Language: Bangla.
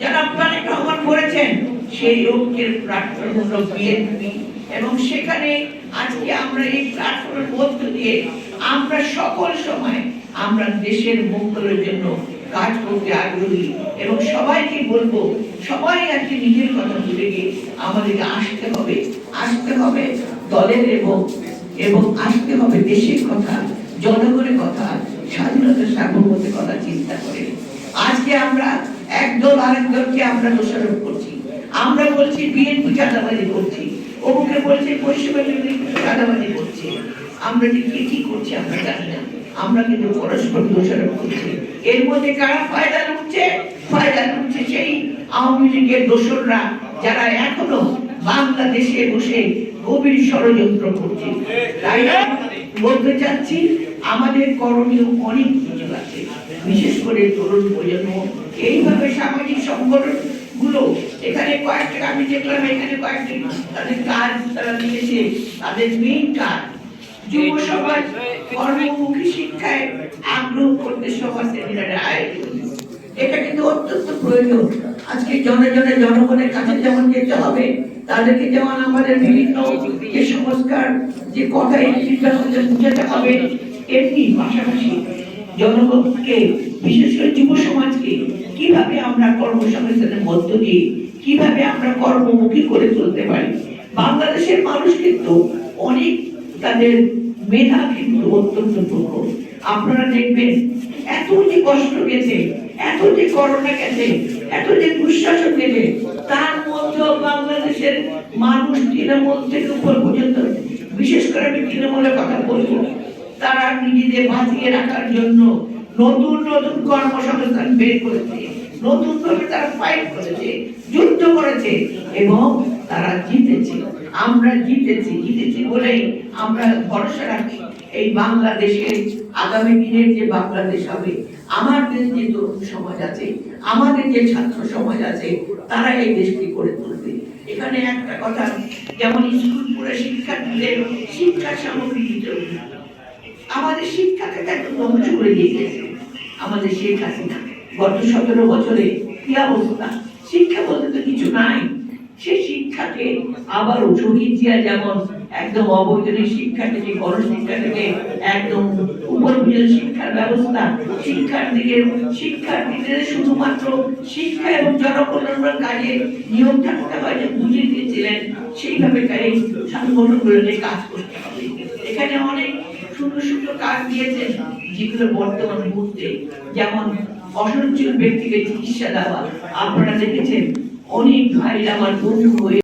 যারা তারেক রহমান করেছেন, সেই ঐক্যের প্ল্যাটফর্ম হলো বিএনপি। এবং সেখানে আজকে আমরা এই প্ল্যাটফর্মের মধ্য দিয়ে আমরা সকল সময় আমরা দেশের মঙ্গলের জন্য কাজ করতে আগ্রহী। এবং সবাইকে বলব, সবাই আজকে নিজের কথা ভুলে গিয়ে আমাদেরকে আসতে হবে আসতে হবে দলের এবং এবং আসতে হবে দেশের কথা, জনগণের কথা, স্বাধীনতা সার্বভৌমত্বের কথা চিন্তা করে। আজকে আমরা একদল আরেক দলকে আমরা দোষারোপ করছি। আমরা বলছি বিএনপি চাঁদাবাজি করছি। অমুকে বলছে পরিষেবা চাঁদাবাজি করছে। আমরা কি কি করছি আমরা জানি না। আমরা কিন্তু পরস্পর দোষারোপ করছি। এর মধ্যে কারা ফায়দা লুটছে? ফায়দা লুটছে সেই আওয়ামী লীগের দোসররা যারা এখনও বাংলাদেশে বসে গভীর ষড়যন্ত্র করছে। তাই বলতে চাচ্ছি, আমাদের করণীয় অনেক কিছু আছে। বিশেষ করে তরুণ প্রজন্ম, এইভাবে সামাজিক সংগঠনগুলো এখানে কয়েকটা, আমি দেখলাম এখানে কয়েকটি, তাদের কাজ তারা নিয়েছে তাদের মেইন কাজ। যুব সমাজ, কর্মমুখী শিক্ষায় আগ্রহ করতে আয়োজন এটা কিন্তু অত্যন্ত প্রয়োজন। আজকে জনে জনগণের কাছে যেমন যেতে হবে, তাদেরকে যেমন আমাদের বিভিন্ন যে সংস্কার, যে কথা এই চিন্তা বুঝাতে হবে, এমনি পাশাপাশি জনগণকে বিশেষ করে যুব সমাজকে, কীভাবে আমরা কর্মসংস্থানের মধ্য দিয়ে, কীভাবে আমরা কর্মমুখী করে তুলতে পারি? বাংলাদেশের মানুষ কিন্তু অনেক তাদের মেধা কিন্তু অত্যন্ত প্রখর আপনারা দেখবেন, এত যে কষ্ট গেছে, এত যে করোনা গেছে, এত যে দুঃশাসন গেছে, তার মধ্যেও বাংলাদেশের মানুষ তৃণমূল থেকে উপর পর্যন্ত, বিশেষ করে আমি তৃণমূলের কথা বলব তারা নিজেদের বাঁচিয়ে রাখার জন্য নতুন নতুন কর্মসংস্থান বের করেছে, নতুন ভাবে তারা ফাইট করেছে, যুদ্ধ করেছে এবং তারা জিতেছে। আমরা জিতেছি জিতেছি বলেই আমরা ভরসা রাখি। এই আগামী দিনের যে বাংলাদেশ হবে আমাদের যে তরুণ সমাজ আছে, আমাদের যে ছাত্র সমাজ আছে, তারা এই দেশকে করে তুলবে। এখানে একটা কথা, যেমন স্কুল পড়ে শিক্ষার্থীদের শিক্ষা সামগ্রী দিতে আমাদের শিক্ষাকে একদম ধ্বংস করে দিয়ে গেছে আমাদের শেখ হাসিনা গত সতেরো বছরে কি অবস্থা? শিক্ষা বলতে তো কিছু নাই। সে শিক্ষাকে আবার শহীদ জিয়া যেমন একদম অবৈতনিক শিক্ষা থেকে, গণশিক্ষা থেকে একদম উপর পর্যন্ত শিক্ষার ব্যবস্থা শিক্ষার্থীদের শিক্ষার্থীদের শুধুমাত্র শিক্ষা এবং জনকল্যাণের কাজে নিয়োগ থাকতে হয় যে বুঝিয়ে দিয়েছিলেন, সেইভাবে এই সংগঠনগুলো নিয়ে কাজ করতে অনেক সুন্দর কাজ দিয়েছেন যেগুলো বর্তমান মুহূর্তে যেমন অসচ্ছল ব্যক্তিকে চিকিৎসা দেওয়া। আপনারা দেখেছেন, অনেক ভাই আমার বন্ধু হয়ে